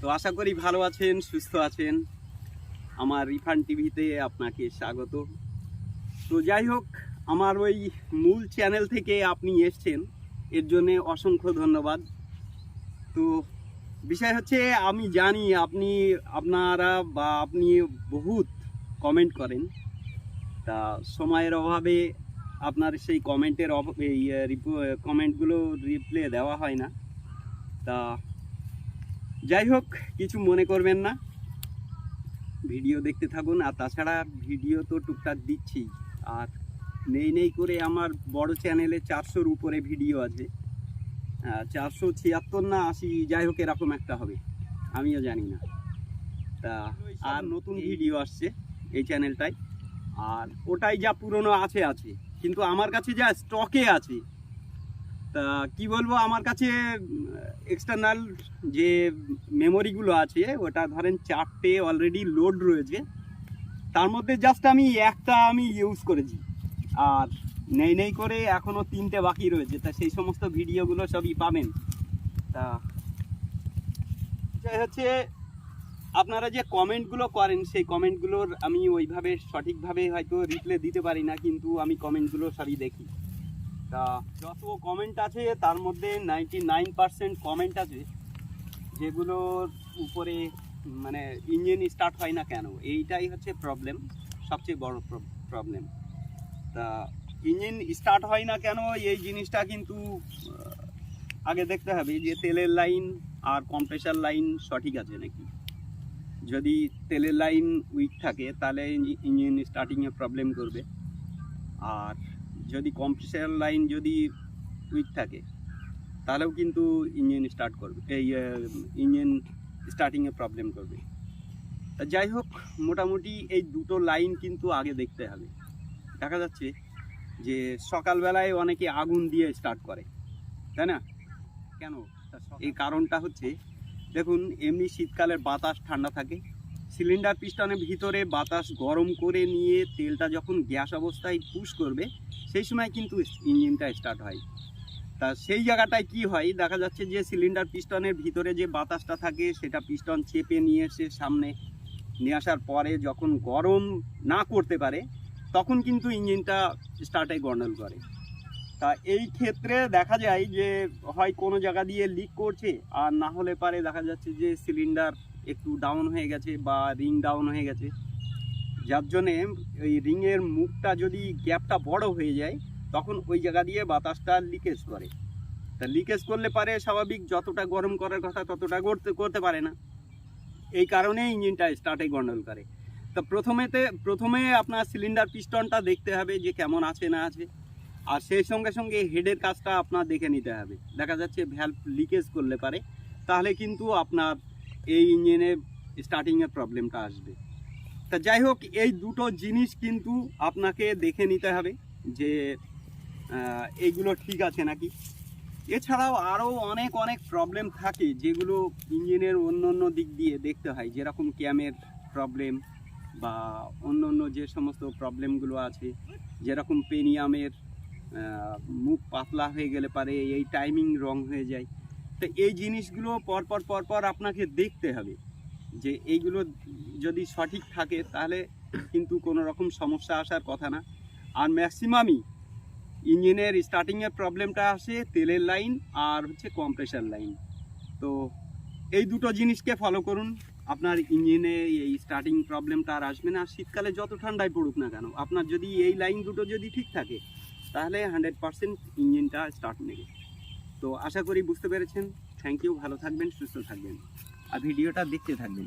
তো আশা করি ভালো আছেন, সুস্থ আছেন। আমার রিফান্ড টিভিতে আপনাকে স্বাগত। তো যাই হোক, আমার ওই মূল চ্যানেল থেকে আপনি এসছেন, এর জন্যে অসংখ্য ধন্যবাদ। তো বিষয় হচ্ছে, আমি জানি আপনি, আপনারা বা আপনি বহুত কমেন্ট করেন। তা সময়ের অভাবে আপনার সেই কমেন্টের অভাবে এই কমেন্টগুলো রিপ্লে দেওয়া হয় না। তা যাই হোক কিছু মনে করবেন না। ভিডিও দেখতে থাকুন আর তাছাড়া ভিডিও তো টুকটাক দিচ্ছি। আর নেই নেই করে আমার বড় চ্যানেলে চারশোর উপরে ভিডিও আছে। চারশো ছিয়াত্তর না আশি যাই হোক এরকম একটা হবে। আমিও জানি না। তা আর নতুন ভিডিও আসছে এই চ্যানেলটায়। আর ওটাই যা পুরনো আছে আছে। কিন্তু আমার কাছে যা স্টকে আছে তা কি বলব, আমার কাছে এক্সটার্নাল যে মেমোরিগুলো আছে, ওটা ধরেন চারটে অলরেডি লোড রয়েছে। তার মধ্যে জাস্ট আমি একটা আমি ইউজ করেছি। আর নেই নেই করে এখনও তিনটে বাকি রয়েছে। তা সেই সমস্ত ভিডিওগুলো সবই পাবেন। তা হচ্ছে, আপনারা যে কমেন্টগুলো করেন, সেই কমেন্টগুলোর আমি ওইভাবে সঠিকভাবে হয়তো রিপ্লে দিতে পারি না, কিন্তু আমি কমেন্টগুলো সবই দেখি। তা যত কমেন্ট আছে, তার মধ্যে নাইনটি নাইন পার্সেন্ট কমেন্ট আছে যেগুলোর উপরে মানে ইঞ্জিন স্টার্ট হয় না কেন, এইটাই হচ্ছে প্রবলেম সবচেয়ে বড় প্রবলেম তা ইঞ্জিন স্টার্ট হয় না কেন, এই জিনিসটা কিন্তু আগে দেখতে হবে যে তেলের লাইন আর কম্প্রেসার লাইন সঠিক আছে নাকি। যদি তেলের লাইন উইক থাকে, তাহলে ইঞ্জিন স্টার্টিংয়ে প্রবলেম করবে। আর যদি কম্প্রেসার লাইন যদি উইক থাকে তাহলেও কিন্তু ইঞ্জিন স্টার্ট করবে এই ইঞ্জিন স্টার্টিংয়ে প্রবলেম করবে। তা যাই হোক মোটামুটি এই দুটো লাইন কিন্তু আগে দেখতে হবে। দেখা যাচ্ছে যে সকালবেলায় অনেকে আগুন দিয়ে স্টার্ট করে তাই না? কেন? এই কারণটা হচ্ছে দেখুন এমনি শীতকালের বাতাস ঠান্ডা থাকে সিলিন্ডার পিস্টনের ভিতরে বাতাস গরম করে নিয়ে তেলটা যখন গ্যাস অবস্থায় পুশ করবে, সেই সময় কিন্তু ইঞ্জিনটা স্টার্ট হয়। তা সেই জায়গাটায় কি হয়, দেখা যাচ্ছে যে সিলিন্ডার পিস্টনের ভিতরে যে বাতাসটা থাকে, সেটা পিস্টন চেপে নিয়ে এসে সামনে নিয়ে আসার পরে যখন গরম না করতে পারে, তখন কিন্তু ইঞ্জিনটা স্টার্টে গন্ডল করে। তা এই ক্ষেত্রে দেখা যায় যে হয় কোনো জায়গা দিয়ে লিক করছে, আর না হলে পারে দেখা যাচ্ছে যে সিলিন্ডার একটু ডাউন হয়ে গেছে বা রিং ডাউন হয়ে গেছে। যার জন্যে ওই রিংয়ের মুখটা যদি গ্যাপটা বড় হয়ে যায়, তখন ওই জায়গা দিয়ে বাতাসটা লিকেজ করে। তা লিকেজ করলে পারে স্বাভাবিক যতটা গরম করার কথা ততটা করতে করতে পারে না। এই কারণে ইঞ্জিনটা স্টার্টে গন্ডল করে। তা প্রথমেতে, প্রথমে আপনার সিলিন্ডার পিস্টনটা দেখতে হবে যে কেমন আছে না আছে। আর সেই সঙ্গে সঙ্গে হেডের কাজটা আপনার দেখে নিতে হবে। দেখা যাচ্ছে ভ্যালভ লিকেজ করলে পারে। তাহলে কিন্তু আপনার এই ইঞ্জিনে স্টার্টিংয়ের প্রবলেমটা আসবে। তা যাই হোক, এই দুটো জিনিস কিন্তু আপনাকে দেখে নিতে হবে যে এইগুলো ঠিক আছে নাকি? এছাড়াও আরও অনেক অনেক প্রবলেম থাকে যেগুলো ইঞ্জিনের অন্য অন্য দিক দিয়ে দেখতে হয়। যেরকম ক্যামের প্রবলেম বা অন্য অন্য যে সমস্ত প্রবলেমগুলো আছে, যেরকম পেনিয়ামের মুখ পাতলা হয়ে গেলে পারে, এই টাইমিং রং হয়ে যায়। তো এই জিনিসগুলো পরপর পরপর আপনাকে দেখতে হবে যে এইগুলো যদি সঠিক থাকে তাহলে কিন্তু কোনো রকম সমস্যা আসার কথা না। আর ম্যাক্সিমামই ইঞ্জিনের স্টার্টিংয়ের প্রবলেমটা আসে তেলের লাইন আর হচ্ছে কম্প্রেসার লাইন তো এই দুটো জিনিসকে ফলো করুন। আপনার ইঞ্জিনে এই স্টার্টিং প্রবলেমটা আর আসবে না। শীতকালে যত ঠান্ডায় পড়ুক না কেন, আপনার যদি এই লাইন দুটো যদি ঠিক থাকে তাহলে হান্ড্রেড পারসেন্ট ইঞ্জিনটা স্টার্ট নেবে। তো আশা করি বুঝতে পেরেছেন। থ্যাংক ইউ ভালো থাকবেন, সুস্থ থাকবেন। আর ভিডিওটা দেখতে থাকবেন।